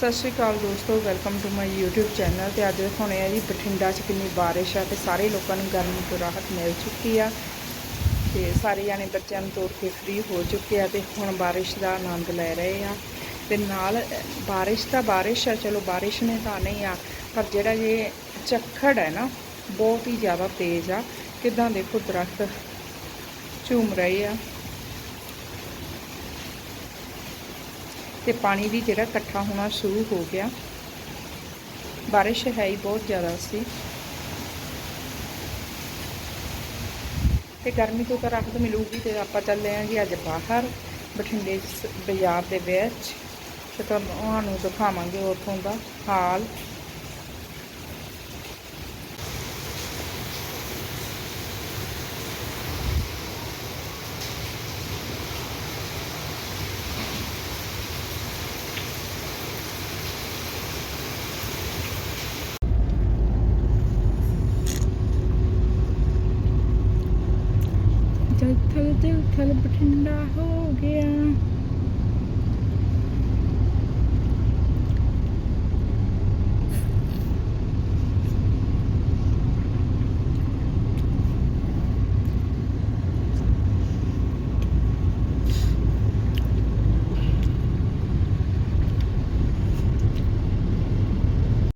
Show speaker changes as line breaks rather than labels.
ਸਤਿ ਸ਼੍ਰੀ ਅਕਾਲ ਦੋਸਤੋ welcome to my YouTube channel ਤੇ ਅੱਜ ਦਿਖਾਉਣੇ ਆ ਜੀ ਬਠਿੰਡਾ 'ਚ ਕਿੰਨੀ ਬਾਰਿਸ਼ ਆ ਤੇ ਸਾਰੇ ਲੋਕਾਂ ਨੂੰ ਗਰਮੀ ਤੋਂ ਰਾਹਤ ਮਿਲ ਚੁੱਕੀ ਆ ਤੇ ਸਾਰੇ ਜਾਣੇ ਬੱਚਿਆਂ ਨੂੰ ਤੋੜ ਕੇ ਫ੍ਰੀ ਹੋ ਚੁੱਕੇ ਆ ਤੇ ਹੁਣ ਬਾਰਿਸ਼ ਦਾ ਆਨੰਦ ਲੈ ਰਹੇ ਆ ਤੇ ਨਾਲ, ਬਾਰਿਸ਼ ਤਾਂ ਬਾਰਿਸ਼ ਆ, ਚਲੋ ਬਾਰਿਸ਼ ਨੇ ਤਾਂ ਨਹੀਂ ਆ, ਪਰ ਜਿਹੜਾ ਇਹ ਝੱਖੜ ਹੈ ਨਾ, ਬਹੁਤ ਹੀ ਜ਼ਿਆਦਾ ਤੇਜ਼ ਆ। ਕਿਦਾਂ ਦੇਖੋ ਦਰਖਤ ਝੂਮ ਰਹੇ ਆ। ਤੇ ਪਾਣੀ ਵੀ ਜਿਹੜਾ ਇਕੱਠਾ ਹੋਣਾ ਸ਼ੁਰੂ ਹੋ ਗਿਆ। ਬਾਰਿਸ਼ ਹੈ ਹੀ ਬਹੁਤ ਜ਼ਿਆਦਾ ਸੀ। ਤੇ ਗਰਮੀ ਤੋਂ ਤਾਂ ਰਾਹਤ ਮਿਲੂਗੀ ਤੇ ਆਪਾਂ ਚੱਲੇ ਆਂ ਜੀ ਅੱਜ ਬਾਹਰ, ਬਠਿੰਡੇ ਸ- ਬਾਜ਼ਾਰ ਦੇ ਵਿੱਚ। ਤੇ ਤੁਹਾਨੂੰ ਦਿਖਾਵਾਂਗੇ ਉੱਥੋਂ ਦਾ ਹਾਲ। ਜੱਥਲ ਜੱਥਲ ਬਠਿੰਡਾ ਹੋ ਗਿਆ।